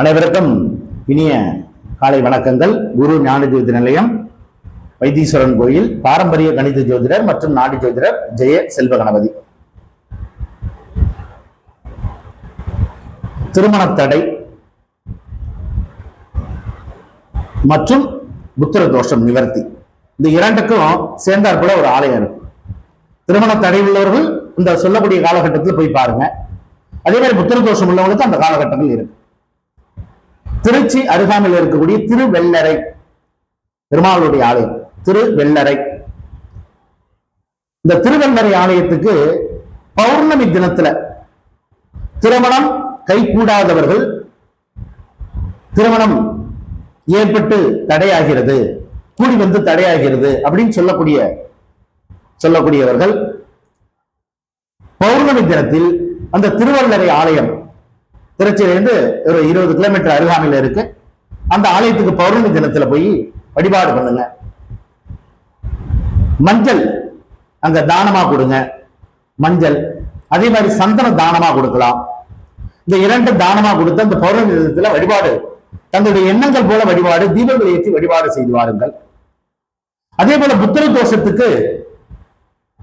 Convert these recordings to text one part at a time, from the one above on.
அனைவருக்கும் இனிய காலை வணக்கங்கள். குரு ஞான ஜோதி நிலையம் வைத்தீஸ்வரன் கோயில் பாரம்பரிய கணித ஜோதிடர் மற்றும் நாடி ஜோதிடர் ஜெய செல்வ கணபதி. திருமண தடை மற்றும் புத்திர தோஷம் நிவர்த்தி. இந்த இரண்டுக்கும் சேர்ந்தாற்போல ஒரு ஆலயம் இருக்கு. திருமண தடை உள்ளவர்கள் இந்த சொல்லக்கூடிய காலகட்டத்தில் போய் பாருங்க. அதே மாதிரி புத்திர தோஷம் உள்ளவங்களுக்கு அந்த காலகட்டங்கள் இருக்கு. திருச்சி அருகாமையில் இருக்கக்கூடிய திருவெள்ளரை பெருமாளுடைய ஆலயம் திருவெள்ளரை. இந்த திருவெள்ளரை ஆலயத்துக்கு பௌர்ணமி தினத்துல திருமணம் கைகூடாதவர்கள் திருமணம் ஏற்பட்டு தடையாகிறது கூடி வந்து தடையாகிறது அப்படின்னு சொல்லக்கூடிய சொல்லக்கூடியவர்கள் பௌர்ணமி தினத்தில் அந்த திருவள்ளரை ஆலயம் திருச்சியிலிருந்து ஒரு இருபது கிலோமீட்டர் அருகாமையில் இருக்கு. அந்த ஆலயத்துக்கு பௌர்ணமி தினத்துல போய் வழிபாடு பண்ணுங்க. மஞ்சள் அங்க தானமா கொடுங்க. மஞ்சள். அதே மாதிரி சந்தன தானமா கொடுக்கலாம். இந்த இரண்டு தானமா கொடுத்து அந்த பௌர்ணமி தினத்துல வழிபாடு. தங்களுடைய எண்ணங்கள் போல வழிபாடு தீபங்கள் ஏற்றி வழிபாடு செய்து வாருங்கள். அதே போல புத்திர தோஷத்துக்கு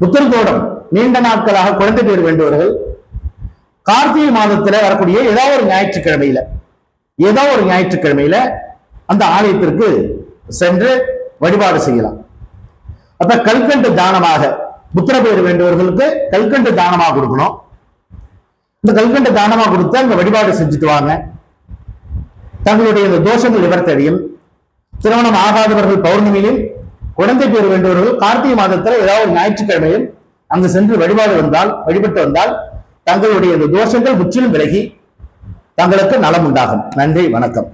புத்திர தோடம் நீண்ட நாட்களாக குழந்தை பேர் வேண்டுவர்கள் கார்த்திகை மாதத்துல வரக்கூடிய ஏதாவது ஒரு ஞாயிற்றுக்கிழமையில ஏதோ ஒரு ஞாயிற்றுக்கிழமையில அந்த ஆலயத்திற்கு சென்று வழிபாடு செய்யலாம். அப்ப கல்கண்டு தானமாக புத்திர பேர் வேண்டவர்களுக்கு கல்கண்டு தானமாக கொடுக்கணும். இந்த கல்கண்டு தானமா கொடுத்து அங்க வழிபாடு செஞ்சுட்டு வாங்க. தங்களுடைய இந்த தோஷங்கள் நிவர்த்தடியும். திருமணம் ஆகாதவர்கள் பௌர்ணமியிலும் குழந்தை பேர் வேண்டியவர்கள் கார்த்திகை மாதத்துல ஏதாவது ஒரு ஞாயிற்றுக்கிழமையில் அங்கு சென்று வழிபாடு வந்தால் வழிபட்டு வந்தால் தங்களுடைய தோஷங்கள் முற்றிலும் விலகி தங்களுக்கு நலம் உண்டாகும் நன்றி வணக்கம்.